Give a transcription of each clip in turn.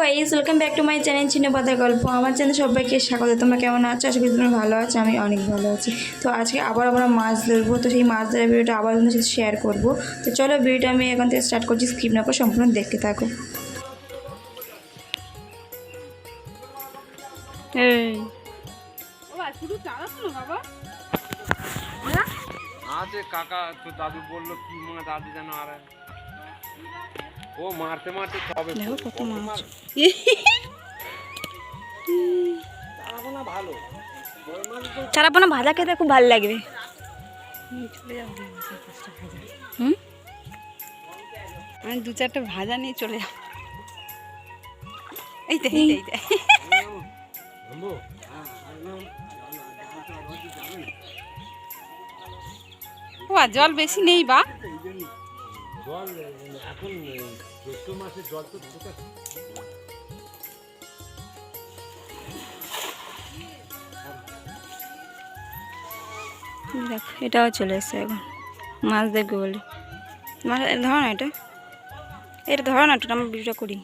Guys welcome back to my channel চিনে পাতা গল্প আমার চ্যানেল সবাইকে স্বাগত। তোমরা কেমন আছো? আশা করি তোমরা ভালো আছো আমি অনেক ভালো আছি। তো আজকে আবার আমরা মাছ ধরবো। তো সেই মাছ ধরার ভিডিওটা আবার তোমাদের সাথে শেয়ার করব। তো চলো ভিডিওটা আমি এখন থেকে স্টার্ট করছি। স্কিপ না করে সম্পূর্ণ দেখতে থাকো। কাকা তো দাদু বলল কি মাছ দাদু যেন আর ও মারতে মারতে তবে দেখো কত মাছ। চারাপোনা ভাজা খেতে খুব ভালো লাগবে হুম? আমি দু চারটে ভাজা নিয়ে চলে যাব এই তো এই। ও জল বেশি নেই বা। জল এখন জ্যৈষ্ঠ মাসে জল তো দেখ এটাও চলে এসছে এখন। মাছ দেখবে বলে। মাছ ধরো না এটা। এটা ধরো না এটা আমরা ভিডিওটা করি।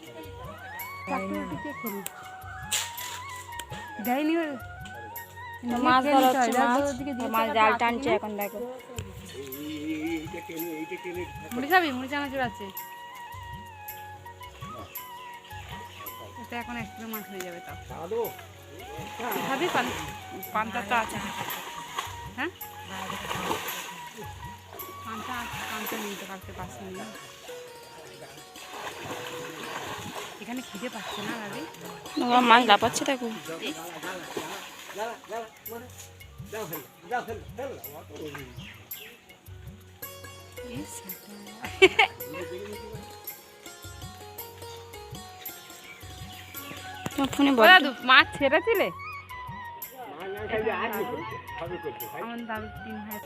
মাছ ধরা হচ্ছে মাছ। মাছ জাল টানছে এখন দেখো। মুড়ি খাবি? মুড়ি চানাচুর আছে। এটা এখন এক কিলো মাছ হয়ে যাবে তাও। দাদু খাবি? পান পান্তা তো আছে। হ্যাঁ? পান্তা আছে পান্তা নিতে পারতে পারছি না। এখানে খিদে পাচ্ছে না দাদি? বাবা মাছ লাপাচ্ছে দেখো। ফোনে বল। দাদু মাছ ছেড়েছিলে? আমার দাদু তিন ভাই।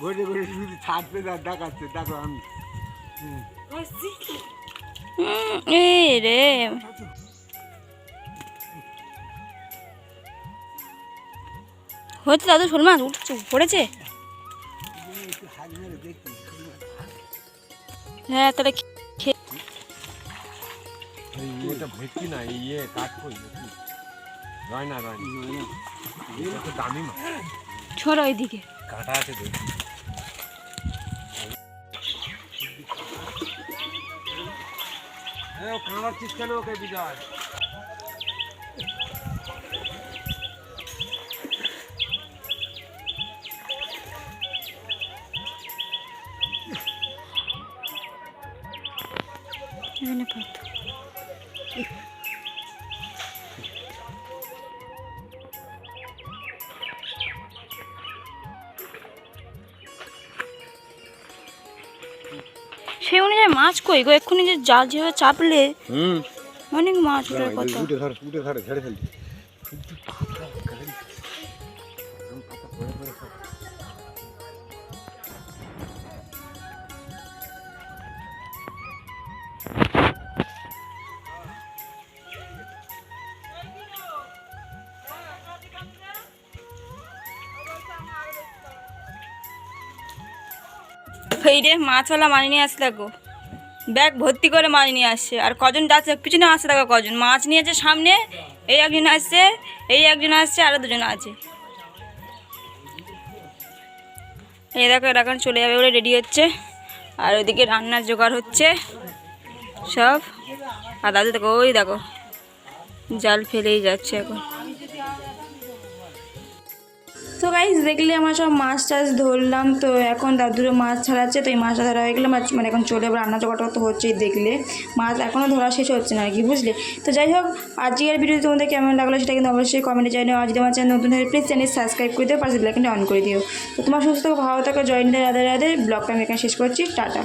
ঘুরে ঘুরে শুধু ছাড়তে যা দেখাচ্ছে দেখো আমি। এই রে. হচ্ছে দাদু শোল মাছ উঠছে পড়েছে? হ্যাঁ তাহলে খে- এই ভেটকি না ইয়ে কাঠ কই? রয় না রয় না এটা তো দামি মাছ ছড়ো এদিকে। কাঁটা আছে দেখি। ও কাঁড়াচ্ছিস কেন ওকে বিজয় এখানে কত সেই অনুযায়ী মাছ কই গো? এক্ষুনি যে জাল যেভাবে চাপলে হুম। অনেক মাছ ওঠার কথা উঠে ধর উঠে ধরে ঝেড়ে ফেলছি এই রে, মাছওয়ালা মাছ নিয়ে আসছে দেখো। ব্যাগ ভর্তি করে মাছ নিয়ে আসছে আর কজন যাচ্ছে পিছনে আসছে দেখো কজন। মাছ নিয়েছে সামনে, এই একজন আসছে, এই একজন আসছে আরও দুজন আছে। এই দেখো, এরা এখন চলে যাবে বলে রেডি হচ্ছে। আর ওইদিকে রান্নার জোগাড় হচ্ছে। সব। আর দাদু দেখো, ওই দেখো, জাল ফেলেই যাচ্ছে এখন। তো গাইজ দেখলে আমার সব মাছ টাছ ধরলাম। তো এখন দাদুরে মাছ ছাড়াচ্ছে, তো এই মাছটা ধরা হয়ে গেলে মানে এখন চলে রান্না জোগাড়টা তো হচ্ছেই দেখলে। মাছ এখনও ধরা শেষ হচ্ছে না আর কি বুঝলে? তো যাই হোক, আজকের ভিডিও তোমাদের কেমন লাগল সেটা কিন্তু অবশ্যই কমেন্টে জানিও। আর যদি আমার চ্যানেল নতুন হয়ে প্লিজ চ্যানেল সাবস্ক্রাইব করে দিও, পাশে অন করে দিও। তো তোমার সুস্থ ভালো থাকো জয়েন্টে রাধে রাধে। ব্লগটা আমি এখানে শেষ করছি, টাটা।